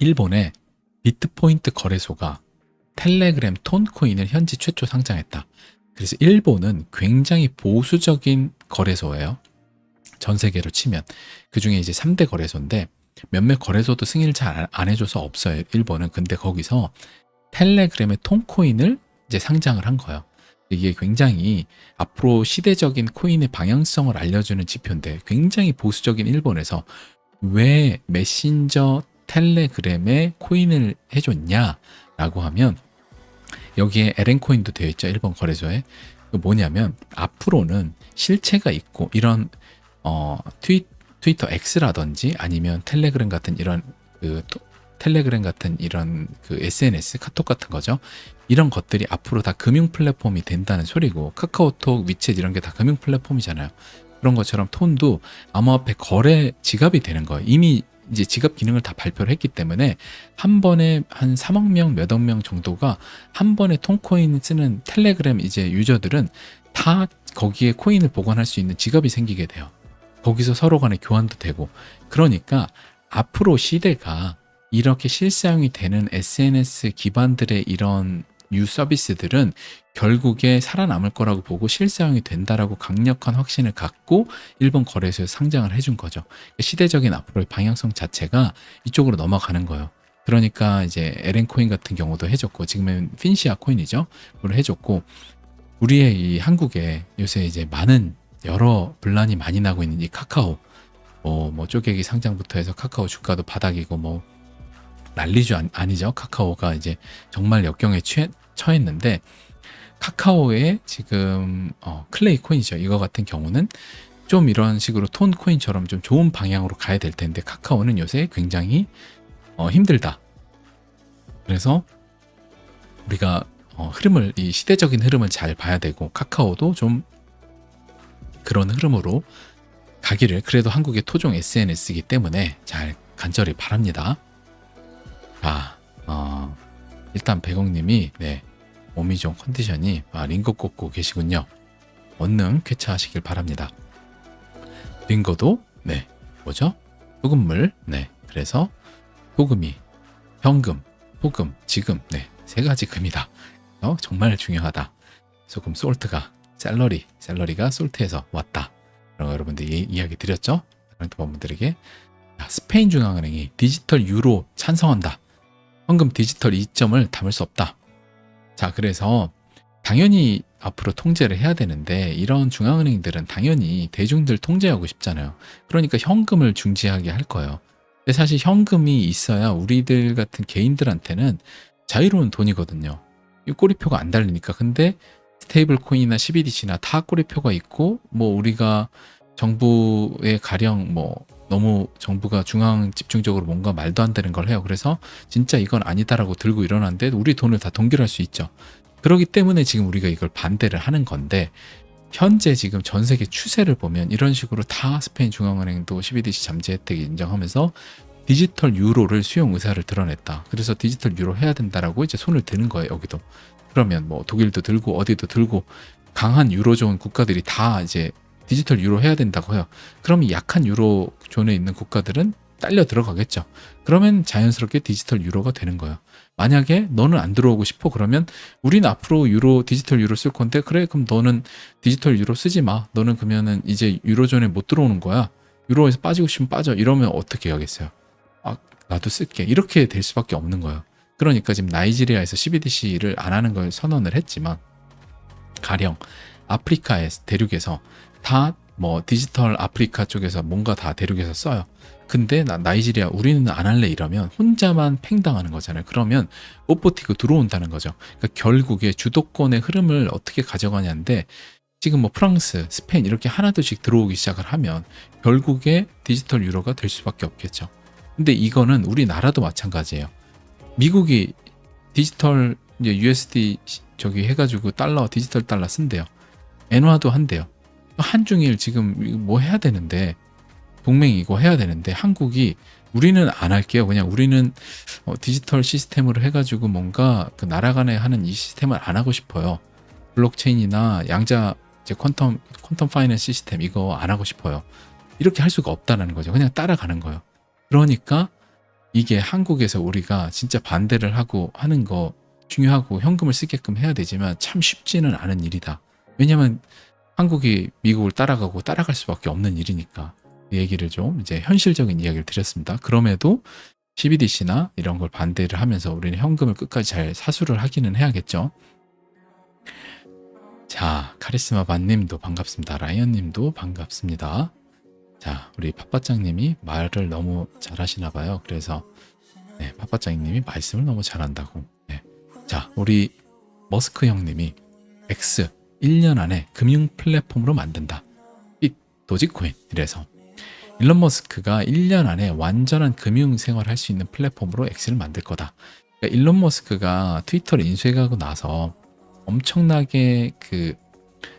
일본의 비트포인트 거래소가 텔레그램 톤코인을 현지 최초 상장했다. 그래서 일본은 굉장히 보수적인 거래소예요. 전 세계로 치면 그 중에 이제 3대 거래소인데 몇몇 거래소도 승인을 잘 안 해줘서 없어요. 일본은 근데 거기서 텔레그램의 톤코인을 이제 상장을 한 거예요. 이게 굉장히 앞으로 시대적인 코인의 방향성을 알려주는 지표인데 굉장히 보수적인 일본에서 왜 메신저 텔레그램에 코인을 해줬냐 라고 하면 여기에 LN코인도 되어 있죠. 일본 거래소에. 그 뭐냐면 앞으로는 실체가 있고 이런 어 트위, 트위터 X라든지 아니면 텔레그램 같은 이런 그 또- 텔레그램 같은 이런 그 SNS 카톡 같은 거죠. 이런 것들이 앞으로 다 금융 플랫폼이 된다는 소리고 카카오톡, 위챗 이런 게 다 금융 플랫폼이잖아요. 그런 것처럼 톤도 암호화폐 거래 지갑이 되는 거예요. 이미 이제 지갑 기능을 다 발표를 했기 때문에 한 번에 한 3억 명, 몇억 명 정도가 한 번에 톤코인 쓰는 텔레그램 이제 유저들은 다 거기에 코인을 보관할 수 있는 지갑이 생기게 돼요. 거기서 서로 간에 교환도 되고. 그러니까 앞으로 시대가 이렇게 실사용이 되는 SNS 기반들의 이런 뉴 서비스들은 결국에 살아남을 거라고 보고 실사용이 된다라고 강력한 확신을 갖고 일본 거래소에 상장을 해준 거죠. 시대적인 앞으로의 방향성 자체가 이쪽으로 넘어가는 거예요. 그러니까 이제 LN 코인 같은 경우도 해줬고 지금은 핀시아 코인이죠. 그걸 해줬고 우리의 이 한국에 요새 이제 많은 여러 분란이 많이 나고 있는 이 카카오 뭐, 뭐 쪼개기 상장부터 해서 카카오 주가도 바닥이고 뭐 난리죠. 아니- 아니 죠. 카카오가 이제 정말 역경에 취해, 처했는데 카카오의 지금 어, 클레이 코인이죠. 이거 같은 경우는 좀 이런 식으로 톤 코인처럼 좀 좋은 방향으로 가야 될 텐데 카카오는 요새 굉장히 어, 힘들다. 그래서 우리가 어, 흐름을 이 시대적인 흐름을 잘 봐야 되고 카카오도 좀 그런 흐름으로 가기를 그래도 한국의 토종 SNS이기 때문에 잘 간절히 바랍니다. 아, 어, 일단 백옥님이 네 몸이 좀 컨디션이 아, 링거 꽂고 계시군요. 얼른 쾌차하시길 바랍니다. 링거도 네 뭐죠? 소금물 네 그래서 소금이 현금, 소금, 지금 네 세 가지 금이다. 어, 정말 중요하다. 소금 솔트가 샐러리, 샐러리가 솔트에서 왔다. 그런 거 여러분들 이, 이야기 드렸죠? 분들에게 스페인 중앙은행이 디지털 유로 찬성한다. 현금 디지털 이점을 담을 수 없다. 자, 그래서 당연히 앞으로 통제를 해야 되는데 이런 중앙은행들은 당연히 대중들 통제하고 싶잖아요. 그러니까 현금을 중지하게 할 거예요. 근데 사실 현금이 있어야 우리들 같은 개인들한테는 자유로운 돈이거든요. 이 꼬리표가 안 달리니까. 근데 스테이블 코인이나 CBDC나 다 꼬리표가 있고 뭐 우리가 정부의 가령 뭐 너무 정부가 중앙 집중적으로 뭔가 말도 안 되는 걸 해요. 그래서 진짜 이건 아니다라고 들고 일어났는데 우리 돈을 다 동결할 수 있죠. 그렇기 때문에 지금 우리가 이걸 반대를 하는 건데 현재 지금 전 세계 추세를 보면 이런 식으로 다 스페인 중앙은행도 CBDC 잠재 혜택 인정하면서 디지털 유로를 수용 의사를 드러냈다. 그래서 디지털 유로 해야 된다라고 이제 손을 드는 거예요, 여기도. 그러면 뭐 독일도 들고 어디도 들고 강한 유로존 국가들이 다 이제 디지털 유로 해야 된다고 해요. 그러면 약한 유로 존에 있는 국가들은 딸려 들어가겠죠. 그러면 자연스럽게 디지털 유로가 되는 거예요. 만약에 너는 안 들어오고 싶어 그러면 우리는 앞으로 유로 디지털 유로 쓸 건데 그래 그럼 너는 디지털 유로 쓰지 마. 너는 그러면은 이제 유로존에 못 들어오는 거야. 유로에서 빠지고 싶으면 빠져. 이러면 어떻게 하겠어요? 아, 나도 쓸게. 이렇게 될 수밖에 없는 거예요. 그러니까 지금 나이지리아에서 CBDC를 안 하는 걸 선언을 했지만 가령 아프리카의 대륙에서 다 뭐 디지털 아프리카 쪽에서 뭔가 다 대륙에서 써요. 근데 나 나이지리아 우리는 안 할래 이러면 혼자만 팽당하는 거잖아요. 그러면 못 버티고 들어온다는 거죠. 그러니까 결국에 주도권의 흐름을 어떻게 가져가냐인데 지금 뭐 프랑스, 스페인 이렇게 하나둘씩 들어오기 시작을 하면 결국에 디지털 유로가 될 수밖에 없겠죠. 근데 이거는 우리나라도 마찬가지예요. 미국이 디지털 이제 USD 시- 저기 해가지고 달러 디지털 달러 쓴대요. 엔화도 한대요. 한중일 지금 뭐 해야 되는데 동맹이 이거 해야 되는데 한국이 우리는 안 할게요. 그냥 우리는 어, 디지털 시스템으로 해가지고 뭔가 그 나라 간에 하는 이 시스템을 안 하고 싶어요. 블록체인이나 양자 이제 퀀텀 퀀텀 파이낸스 시스템 이거 안 하고 싶어요. 이렇게 할 수가 없다는 거죠. 그냥 따라가는 거예요. 그러니까 이게 한국에서 우리가 진짜 반대를 하고 하는 거 중요하고 현금을 쓰게끔 해야 되지만 참 쉽지는 않은 일이다. 왜냐면 한국이 미국을 따라가고 따라갈 수밖에 없는 일이니까 이 얘기를 좀 이제 현실적인 이야기를 드렸습니다. 그럼에도 CBDC나 이런 걸 반대를 하면서 우리는 현금을 끝까지 잘 사수를 하기는 해야겠죠. 자, 카리스마 반님도 반갑습니다. 라이언님도 반갑습니다. 자, 우리 팟빠짱님이 말을 너무 잘하시나 봐요. 그래서 네, 팟빠짱님이 말씀을 너무 잘한다고. 네. 자, 우리 머스크 형님이 X 1년 안에 금융 플랫폼으로 만든다. 이 도지코인 이래서 일론 머스크가 1년 안에 완전한 금융 생활을 할 수 있는 플랫폼으로 X를 만들 거다. 그러니까 일론 머스크가 트위터를 인수해가고 나서 엄청나게 그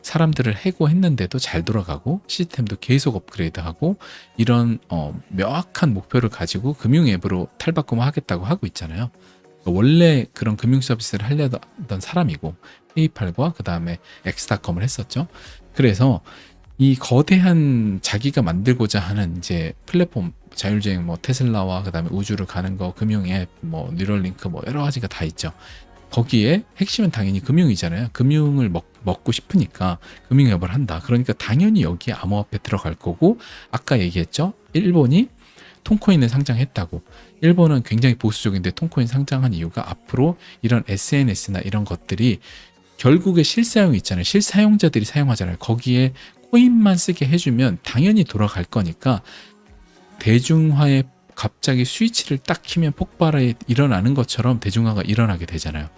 사람들을 해고했는데도 잘 돌아가고 시스템도 계속 업그레이드하고 이런 어, 명확한 목표를 가지고 금융 앱으로 탈바꿈을 하겠다고 하고 있잖아요. 그러니까 원래 그런 금융 서비스를 하려던 사람이고 페이팔과 그 다음에 엑스닷컴을 했었죠. 그래서 이 거대한 자기가 만들고자 하는 이제 플랫폼 자율주행 뭐 테슬라와 그다음에 우주를 가는 거 금융 앱 뭐 뉴럴링크 뭐 여러 가지가 다 있죠. 거기에 핵심은 당연히 금융이잖아요. 금융을 먹, 먹고 싶으니까 금융 앱을 한다. 그러니까 당연히 여기에 암호화폐 들어갈 거고 아까 얘기했죠. 일본이 통코인을 상장했다고. 일본은 굉장히 보수적인데 통코인 상장한 이유가 앞으로 이런 SNS나 이런 것들이 결국에 실사용이 있잖아요. 실사용자들이 사용하잖아요. 거기에 코인만 쓰게 해주면 당연히 돌아갈 거니까 대중화에 갑자기 스위치를 딱 키면 폭발이 일어나는 것처럼 대중화가 일어나게 되잖아요.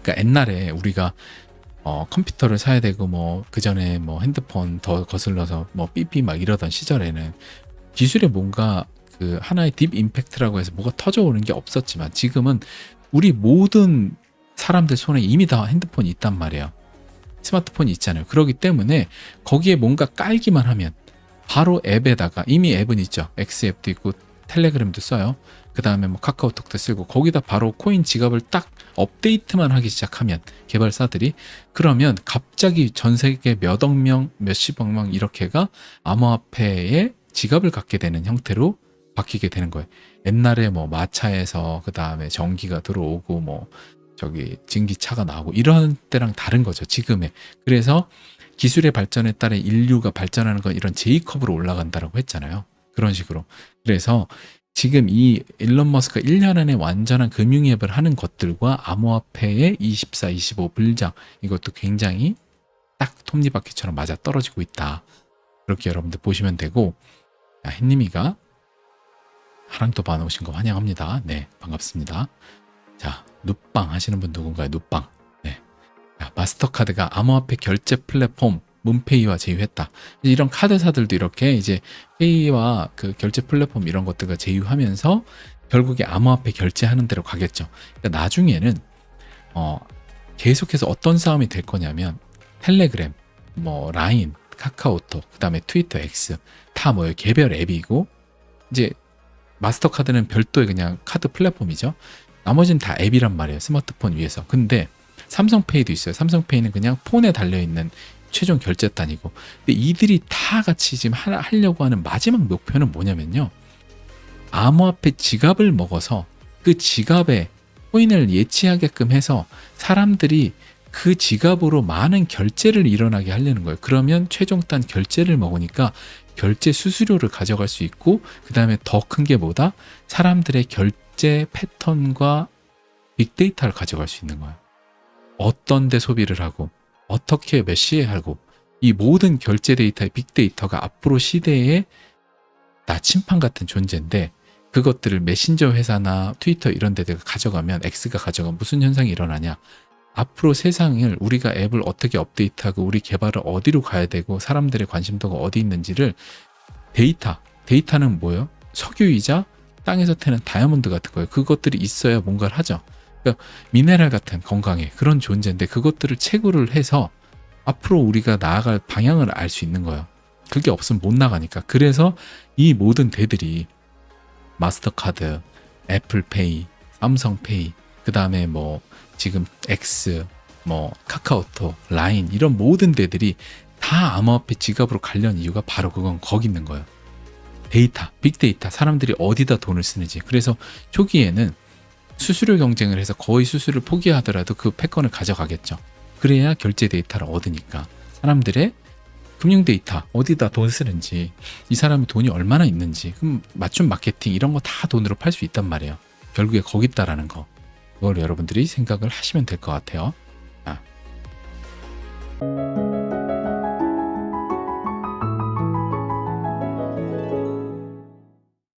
그러니까 옛날에 우리가 어, 컴퓨터를 사야 되고 뭐 그 전에 뭐 핸드폰 더 거슬러서 뭐 삐삐 막 이러던 시절에는 기술에 뭔가 그 하나의 딥 임팩트라고 해서 뭐가 터져오는 게 없었지만 지금은 우리 모든 사람들 손에 이미 다 핸드폰이 있단 말이에요. 스마트폰이 있잖아요. 그렇기 때문에 거기에 뭔가 깔기만 하면 바로 앱에다가 이미 앱은 있죠. X 앱도 있고 텔레그램도 써요. 그 다음에 뭐 카카오톡도 쓰고 거기다 바로 코인 지갑을 딱 업데이트만 하기 시작하면 개발사들이 그러면 갑자기 전 세계 몇억 명, 몇십억 명 이렇게가 암호화폐에 지갑을 갖게 되는 형태로 바뀌게 되는 거예요. 옛날에 뭐 마차에서 그 다음에 전기가 들어오고 뭐 저기 증기차가 나오고 이런 때랑 다른 거죠 지금의. 그래서 기술의 발전에 따라 인류가 발전하는 건 이런 J컵으로 올라간다라고 했잖아요. 그런 식으로. 그래서 지금 이 일론 머스크가 1년 안에 완전한 금융앱을 하는 것들과 암호화폐의 24, 25 불장 이것도 굉장히 딱 톱니바퀴처럼 맞아 떨어지고 있다. 그렇게 여러분들 보시면 되고 야, 햇님이가 하랑도 반오신 거 환영합니다. 네 반갑습니다 자 누빵 하시는 분 누군가요? 누빵. 네. 자, 마스터카드가 암호화폐 결제 플랫폼 문페이와 제휴했다. 이런 카드사들도 이렇게 이제 페이와 그 결제 플랫폼 이런 것들과 제휴하면서 결국에 암호화폐 결제하는 대로 가겠죠. 그러니까 나중에는 어 계속해서 어떤 싸움이 될 거냐면 텔레그램, 뭐 라인, 카카오톡, 그다음에 트위터 X 다 뭐예요? 개별 앱이고 이제 마스터카드는 별도의 그냥 카드 플랫폼이죠. 나머지는 다 앱이란 말이에요. 스마트폰 위에서. 근데 삼성페이도 있어요. 삼성페이는 그냥 폰에 달려있는 최종 결제 단이고. 근데 이들이 다 같이 지금 하려고 하는 마지막 목표는 뭐냐면요. 암호화폐 지갑을 먹어서 그 지갑에 코인을 예치하게끔 해서 사람들이 그 지갑으로 많은 결제를 일어나게 하려는 거예요. 그러면 최종단 결제를 먹으니까 결제 수수료를 가져갈 수 있고 그 다음에 더 큰 게 뭐다? 사람들의 결제 패턴과 빅데이터를 가져갈 수 있는 거예요. 어떤 데 소비를 하고 어떻게 몇 시에 하고 이 모든 결제 데이터의 빅데이터가 앞으로 시대의 나침판 같은 존재인데 그것들을 메신저 회사나 트위터 이런 데다가 가져가면 X가 가져가면 무슨 현상이 일어나냐 앞으로 세상을 우리가 앱을 어떻게 업데이트하고 우리 개발을 어디로 가야 되고 사람들의 관심도가 어디 있는지를 데이터 데이터는 뭐예요? 석유이자 땅에서 태는 다이아몬드 같은 거예요. 그것들이 있어야 뭔가를 하죠. 그러니까 미네랄 같은 건강에 그런 존재인데 그것들을 채굴을 해서 앞으로 우리가 나아갈 방향을 알 수 있는 거예요. 그게 없으면 못 나가니까. 그래서 이 모든 데들이 마스터카드, 애플페이, 삼성페이, 그 다음에 뭐 지금 X, 뭐 카카오톡, 라인 이런 모든 데들이 다 암호화폐 지갑으로 관련 이유가 바로 그건 거기 있는 거예요. 데이터, 빅데이터, 사람들이 어디다 돈을 쓰는지. 그래서 초기에는 수수료 경쟁을 해서 거의 수수료를 포기하더라도 그 패권을 가져가겠죠. 그래야 결제 데이터를 얻으니까. 사람들의 금융 데이터, 어디다 돈 쓰는지, 이 사람이 돈이 얼마나 있는지, 그럼 맞춤 마케팅 이런 거 다 돈으로 팔 수 있단 말이에요. 결국에 거기 있다라는 거. 그걸 여러분들이 생각을 하시면 될 것 같아요. 자.